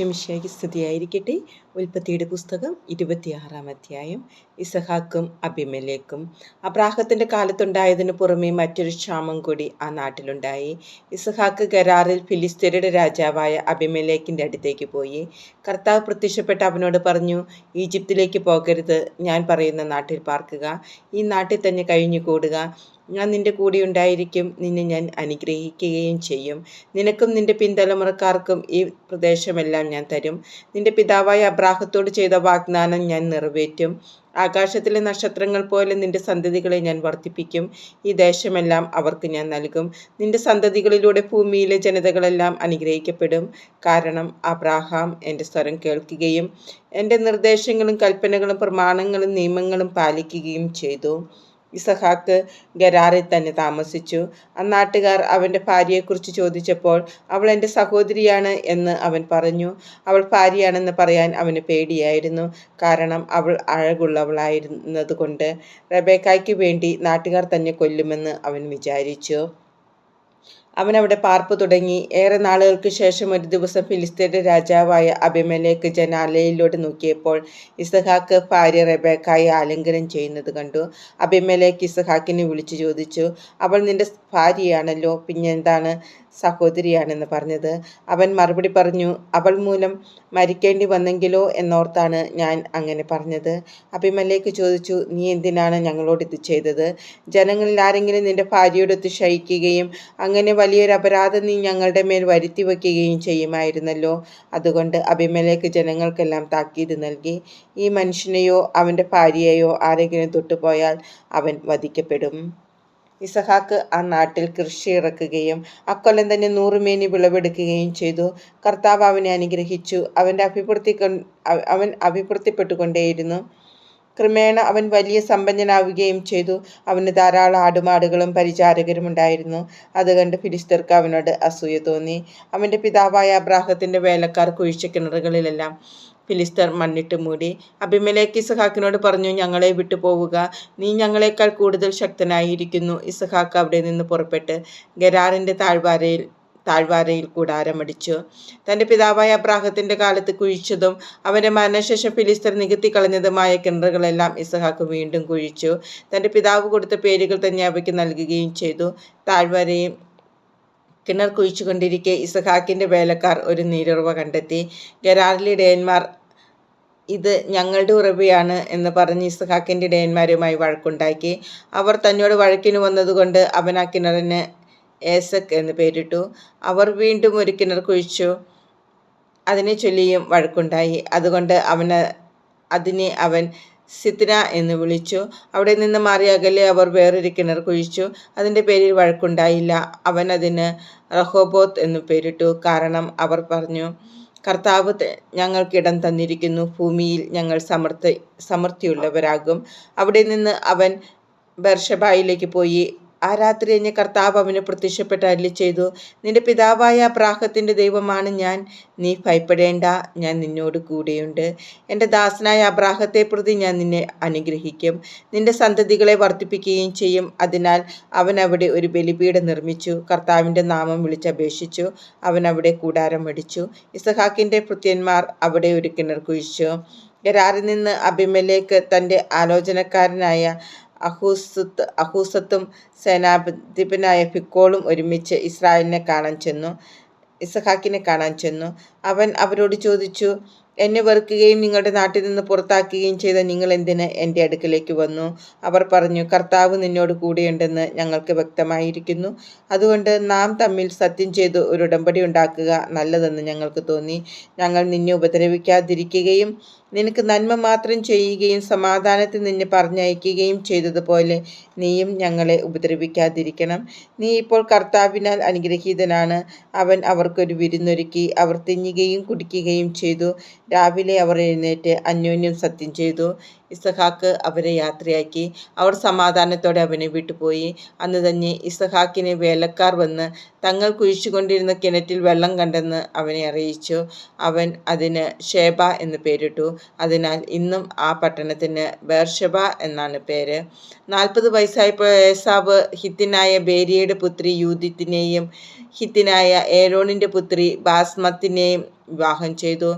ഈശ്വമിശയ്ക്ക് സ്ഥിതിയായിരിക്കട്ടെ ഉൽപ്പത്തിയുടെ പുസ്തകം ഇരുപത്തിയാറാം അധ്യായം. ഇസഹാക്കും അഭിമലേക്കും അബ്രാഹത്തിന്റെ കാലത്തുണ്ടായതിനു പുറമെ മറ്റൊരു ക്ഷാമം കൂടി ആ നാട്ടിലുണ്ടായി. ഇസഹാക്ക് ഗരാറിൽ ഫിലിസ്തീനയുടെ രാജാവായ അഭിമലേക്കിന്റെ അടുത്തേക്ക് പോയി. കർത്താവ് പ്രത്യക്ഷപ്പെട്ട് അവനോട് പറഞ്ഞു ഈജിപ്തിലേക്ക് പോകരുത്. ഞാൻ പറയുന്ന നാട്ടിൽ പാർക്കുക. ഈ നാട്ടിൽ തന്നെ കഴിഞ്ഞുകൂടുക. ഞാൻ നിന്റെ കൂടെ ഉണ്ടായിരിക്കും. നിന്നെ ഞാൻ അനുഗ്രഹിക്കുകയും ചെയ്യും. നിനക്കും നിന്റെ പിന്തലമുറക്കാർക്കും ഈ പ്രദേശമെല്ലാം ഞാൻ തരും. നിന്റെ പിതാവായ അബ്രാഹത്തോട് ചെയ്ത വാഗ്ദാനം ഞാൻ നിറവേറ്റും. ആകാശത്തിലെ നക്ഷത്രങ്ങൾ പോലെ നിന്റെ സന്തതികളെ ഞാൻ വർദ്ധിപ്പിക്കും. ഈ ദേശമെല്ലാം അവർക്ക് ഞാൻ നൽകും. നിന്റെ സന്തതികളിലൂടെ ഭൂമിയിലെ ജനതകളെല്ലാം അനുഗ്രഹിക്കപ്പെടും. കാരണം അബ്രാഹാം എന്റെ സ്വരം കേൾക്കുകയും എന്റെ നിർദ്ദേശങ്ങളും കൽപ്പനകളും പ്രമാണങ്ങളും നിയമങ്ങളും പാലിക്കുകയും ചെയ്തു. ഇസഹാക്ക് ഗരാറിൽ തന്നെ താമസിച്ചു. അന്നാട്ടുകാർ അവന്റെ ഭാര്യയെക്കുറിച്ച് ചോദിച്ചപ്പോൾ അവൾ എന്റെ സഹോദരിയാണ് എന്ന് അവൻ പറഞ്ഞു. അവൾ ഭാര്യയാണെന്ന് പറയാൻ അവന് പേടിയായിരുന്നു. കാരണം അവൾ അഴകുള്ളവളായിരുന്നതുകൊണ്ട് റബേക്കായ്ക്ക് വേണ്ടി നാട്ടുകാർ തന്നെ കൊല്ലുമെന്ന് അവൻ വിചാരിച്ചു. അവൻ അവിടെ പാർപ്പ് തുടങ്ങി. ഏറെ നാളുകൾക്ക് ശേഷം ഒരു ദിവസം ഫിലിസ്തീന്റെ രാജാവായ അഭിമലേക്ക് ജനാലയിലൂടെ നോക്കിയപ്പോൾ ഇസഹാക്ക് ഭാര്യ റബേക്കായി ആലിംഗനം ചെയ്യുന്നത് കണ്ടു. അഭിമലേക്ക് ഇസഹാക്കിനെ വിളിച്ചു ചോദിച്ചു അവൾ നിന്റെ ഭാര്യയാണല്ലോ പിന്നെന്താണ് സഹോദരിയാണെന്ന് പറഞ്ഞത്. അവൻ മറുപടി പറഞ്ഞു അവൾ മൂലം മരിക്കേണ്ടി വന്നെങ്കിലോ എന്നോർത്താണ് ഞാൻ അങ്ങനെ പറഞ്ഞത്. അഭിമലേക്ക് ചോദിച്ചു നീ എന്തിനാണ് ഞങ്ങളോട് ഇത് ചെയ്തത്? ജനങ്ങളിൽ ആരെങ്കിലും നിന്റെ ഭാര്യയോടൊത്ത് ശയിക്കുകയും അങ്ങനെ വലിയൊരു അപരാധം നീ ഞങ്ങളുടെ മേൽ വരുത്തി വയ്ക്കുകയും ചെയ്യുമായിരുന്നല്ലോ. അതുകൊണ്ട് അഭിമലേക്ക് ജനങ്ങൾക്കെല്ലാം താക്കീത് നൽകി. ഈ മനുഷ്യനെയോ അവന്റെ ഭാര്യയെയോ ആരെങ്കിലും തൊട്ടുപോയാൽ അവൻ വധിക്കപ്പെടും. ഇസഹാക്ക് ആ നാട്ടിൽ കൃഷി ഇറക്കുകയും അക്കൊല്ലം തന്നെ നൂറുമേനി വിളവെടുക്കുകയും ചെയ്തു. കർത്താവ് അവനെ അനുഗ്രഹിച്ചു. അവന്റെ അഭിവൃദ്ധി അവൻ അഭിവൃദ്ധിപ്പെട്ടുകൊണ്ടേയിരുന്നു. ക്രമേണ അവൻ വലിയ സമ്പന്നനാവുകയും ചെയ്തു. അവന് ധാരാളം ആടുമാടുകളും പരിചാരകരും ഉണ്ടായിരുന്നു. അത് കണ്ട് ഫിലിസ്തർക്ക് അവനോട് അസൂയ തോന്നി. അവന്റെ പിതാവായ അബ്രാഹത്തിന്റെ വേലക്കാർ കുഴിച്ച കിണറുകളിലെല്ലാം ഫിലിസ്തർ മണ്ണിട്ട് മൂടി. അഭിമലേക്ക് ഇസഹാക്കിനോട് പറഞ്ഞു ഞങ്ങളെ വിട്ടു പോവുക നീ ഞങ്ങളെക്കാൾ കൂടുതൽ ശക്തനായിരിക്കുന്നു. ഇസഹാക്ക് അവിടെ നിന്ന് പുറപ്പെട്ട് ഗരാറിന്റെ താഴ്വാരയിൽ താഴ്വാരയിൽ കൂടാരമടിച്ചു. തന്റെ പിതാവായ അബ്രാഹത്തിന്റെ കാലത്ത് കുഴിച്ചതും അവന്റെ മരണശേഷം ഫിലിസ്തർ നികത്തി കളഞ്ഞതുമായ കിണറുകളെല്ലാം ഇസഹാക്ക് വീണ്ടും കുഴിച്ചു. തന്റെ പിതാവ് കൊടുത്ത പേരുകൾ തന്നെ അവയ്ക്ക് നൽകുകയും ചെയ്തു. താഴ്വരയും കിണർ കുഴിച്ചുകൊണ്ടിരിക്കെ ഇസഹാക്കിന്റെ വേലക്കാർ ഒരു നീരുറവ കണ്ടെത്തി. ഗരാറിലെ ഡേന്മാർ ഇത് ഞങ്ങളുടെ ഉറവയാണ് എന്ന് പറഞ്ഞ് ഇസഹാക്കിന്റെ ഇടയന്മാരുമായി വഴക്കുണ്ടാക്കി. അവർ തന്നോട് വഴക്കിന് വന്നതുകൊണ്ട് അവൻ ആ കിണറിന് ഏസക് എന്ന് പേരിട്ടു. അവർ വീണ്ടും ഒരു കിണർ കുഴിച്ചു. അതിനെ ചൊല്ലിയും വഴക്കുണ്ടായി. അതുകൊണ്ട് അവന് അതിനെ അവൻ സിത്തിന എന്ന് വിളിച്ചു. അവിടെ നിന്ന് മാറി അകലെ അവർ വേറൊരു കിണർ കുഴിച്ചു. അതിന്റെ പേരിൽ വഴക്കുണ്ടായില്ല. അവൻ അതിന് റഹോബോത്ത് എന്ന് പേരിട്ടു. കാരണം അവർ പറഞ്ഞു കർത്താവ് ഞങ്ങൾക്കിടം തന്നിരിക്കുന്നു. ഭൂമിയിൽ ഞങ്ങൾ സമർത്ഥ സമൃദ്ധിയുള്ളവരാകും. അവിടെ നിന്ന് അവൻ ബർഷബായിലേക്ക് പോയി. ആ രാത്രി എന്നെ കർത്താവ് അവന് പ്രത്യക്ഷപ്പെട്ട് അല്ലി ചെയ്തു. നിന്റെ പിതാവായ അബ്രാഹത്തിന്റെ ദൈവമാണ് ഞാൻ. നീ ഭയപ്പെടേണ്ട. ഞാൻ നിന്നോട് കൂടെയുണ്ട്. എന്റെ ദാസനായ അബ്രാഹത്തെ പ്രതി ഞാൻ നിന്നെ അനുഗ്രഹിക്കും. നിന്റെ സന്തതികളെ വർദ്ധിപ്പിക്കുകയും ചെയ്യും. അതിനാൽ അവൻ അവിടെ ഒരു ബലിപീഠം നിർമ്മിച്ചു. കർത്താവിന്റെ നാമം വിളിച്ചപേക്ഷിച്ചു. അവൻ അവിടെ കൂടാരം മടിച്ചു. ഇസഹാക്കിന്റെ ഭൃത്യന്മാർ അവിടെ ഒരു കിണർ കുഴിച്ചു. ഗരാറിൽ നിന്ന് അഭിമലേക്ക് തന്റെ ആലോചനക്കാരനായ അഹൂസത്ത് അഹൂസത്തും സേനാധിപനായ ഫിക്കോളും ഒരുമിച്ച് ഇസ്രായേലിനെ കാണാൻ ചെന്നു ഇസഹാക്കിനെ കാണാൻ ചെന്നു. അവൻ അവരോട് ചോദിച്ചു എന്നെ വെറുക്കുകയും നിങ്ങളുടെ നാട്ടിൽ നിന്ന് പുറത്താക്കുകയും ചെയ്ത നിങ്ങൾ എന്തിന് എന്റെ അടുക്കലേക്ക് വന്നു? അവർ പറഞ്ഞു കർത്താവ് നിന്നോട് കൂടെയുണ്ടെന്ന് ഞങ്ങൾക്ക് വ്യക്തമായിരിക്കുന്നു. അതുകൊണ്ട് നാം തമ്മിൽ സത്യം ചെയ്ത് ഒരു ഉടമ്പടി ഉണ്ടാക്കുക നല്ലതെന്ന് ഞങ്ങൾക്ക് തോന്നി. ഞങ്ങൾ നിന്നെ ഉപദ്രവിക്കാതിരിക്കുകയും നിനക്ക് നന്മ മാത്രം ചെയ്യുകയും സമാധാനത്തിൽ നിന്നെ പറഞ്ഞയക്കുകയും ചെയ്തതുപോലെ നീയും ഞങ്ങളെ ഉപദ്രവിക്കാതിരിക്കണം. നീ ഇപ്പോൾ കർത്താവിനാൽ അനുഗ്രഹീതനാണ്. അവൻ അവർക്കൊരു വിരുന്നൊരുക്കി അവർ തിന്നുകയും കുടിക്കുകയും ചെയ്തു. രാവിലെ അവർ എഴുന്നേറ്റ് അന്യോന്യം സത്യം ചെയ്തു. ഇസഹാക്ക് അവരെ യാത്രയാക്കി. അവർ സമാധാനത്തോടെ അവനെ വിട്ടുപോയി. അന്ന് തന്നെ ഇസഹാക്കിന് വേലക്കാർ വന്ന് തങ്ങൾ കുഴിച്ചുകൊണ്ടിരുന്ന കിണറ്റിൽ വെള്ളം കണ്ടെന്ന് അവനെ അറിയിച്ചു. അവൻ അതിന് ഷേബ എന്ന് പേരിട്ടു. അതിനാൽ ഇന്നും ആ പട്ടണത്തിന് ബേർഷബ എന്നാണ് പേര്. നാൽപ്പത് വയസ്സായപ്പോൾ ഏസാവ് ഹിത്തിനായ ബേരിയയുടെ പുത്രി യൂതിത്തിനെയും ഹിത്തിനായ ഏരോണിന്റെ പുത്രി ബാസ്മത്തിനെയും വിവാഹം ചെയ്തു.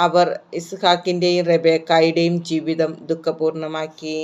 അവർ ഇസ്ഹാക്കിന്റെയും റബേക്കായുടെയും ജീവിതം ദുഃഖപൂർണമാക്കി.